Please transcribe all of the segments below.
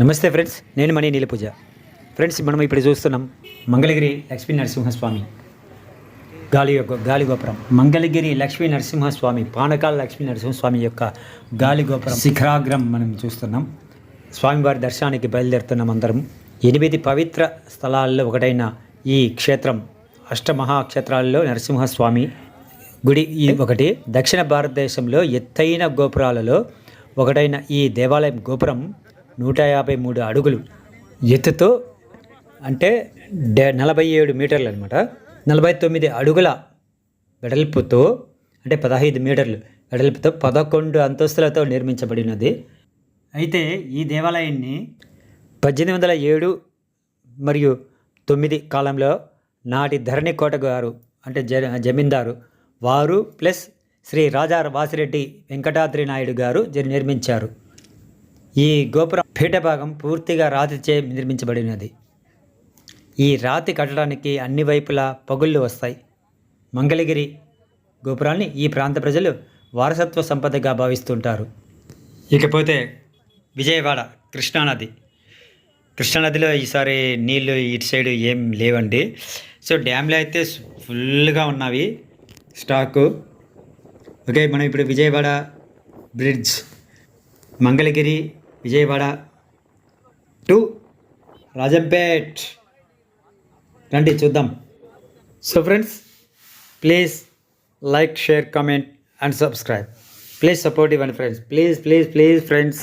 నమస్తే ఫ్రెండ్స్ నేను మణి నీలపూజ. ఫ్రెండ్స్ మనం ఇప్పుడు చూస్తున్నాం మంగళగిరి లక్ష్మీ నరసింహస్వామి గాలి యొక్క గాలి గోపురం. మంగళగిరి లక్ష్మీ నరసింహస్వామి పానకాల లక్ష్మీ నరసింహస్వామి యొక్క గాలి గోపురం శిఖరాగ్రం మనం చూస్తున్నాం. స్వామివారి దర్శనానికి బయలుదేరుతున్నాం అందరం. ఎనిమిది పవిత్ర స్థలాల్లో ఒకటైన ఈ క్షేత్రం అష్టమహాక్షేత్రాల్లో నరసింహస్వామి గుడి ఈ ఒకటి. దక్షిణ భారతదేశంలో ఎత్తైన గోపురాలలో ఒకటైన ఈ దేవాలయం గోపురం. నూట యాభై మూడు అడుగులు ఎత్తుతో అంటే డే నలభై ఏడు మీటర్లు అనమాట నలభై తొమ్మిది అడుగుల వెడల్పుతో అంటే పదహైదు మీటర్లు వెడల్పుతో పదకొండు అంతస్తులతో నిర్మించబడినది. అయితే ఈ దేవాలయాన్ని పద్దెనిమిది వందల ఏడు మరియు తొమ్మిది కాలంలో నాటి ధరణి కోట గారు అంటే జ జమీందారు వారు ప్లస్ శ్రీ రాజా వాసిరెడ్డి వెంకటాద్రి నాయుడు గారు జ- నిర్మించారు. ఈ గోపురం పీఠభాగం పూర్తిగా రాతిచే నిర్మించబడినది. ఈ రాతి కట్టడానికి అన్ని వైపులా పగుళ్ళు వస్తాయి. మంగళగిరి గోపురాన్ని ఈ ప్రాంత ప్రజలు వారసత్వ సంపదగా భావిస్తుంటారు. ఇకపోతే విజయవాడ కృష్ణానది. కృష్ణానదిలో ఈసారి నీళ్ళు ఇటు సైడ్ ఏం లేవండి. సో డ్యామ్లో అయితే ఫుల్గా ఉన్నవి. స్టాకు. ఓకే మనం ఇప్పుడు విజయవాడ బ్రిడ్జ్ మంగళగిరి విజయవాడ టు రాజంపేట్. రండి చూద్దాం. So friends please like share comment and subscribe please support ఇవ్వండి friends please please please friends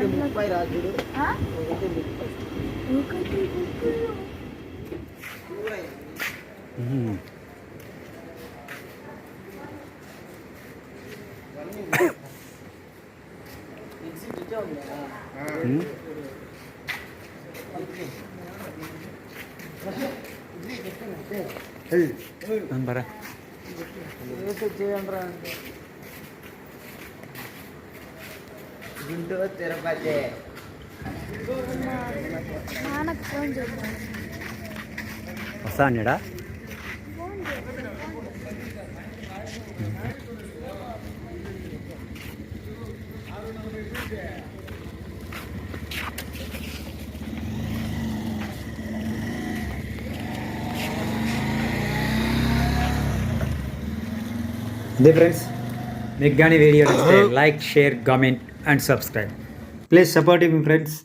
ముప్పై రాజుడు ఒకటి ముప్పై బరా చేయండి రా గుంటూరు తిరుపతి నాన్నకు ఫోన్ చేద్దాం. వస్తా అన్నాడా? అదే ఫ్రెండ్స్ మీకు కానీ వీడియో నచ్చితే like share comment. And subscribe please support me friends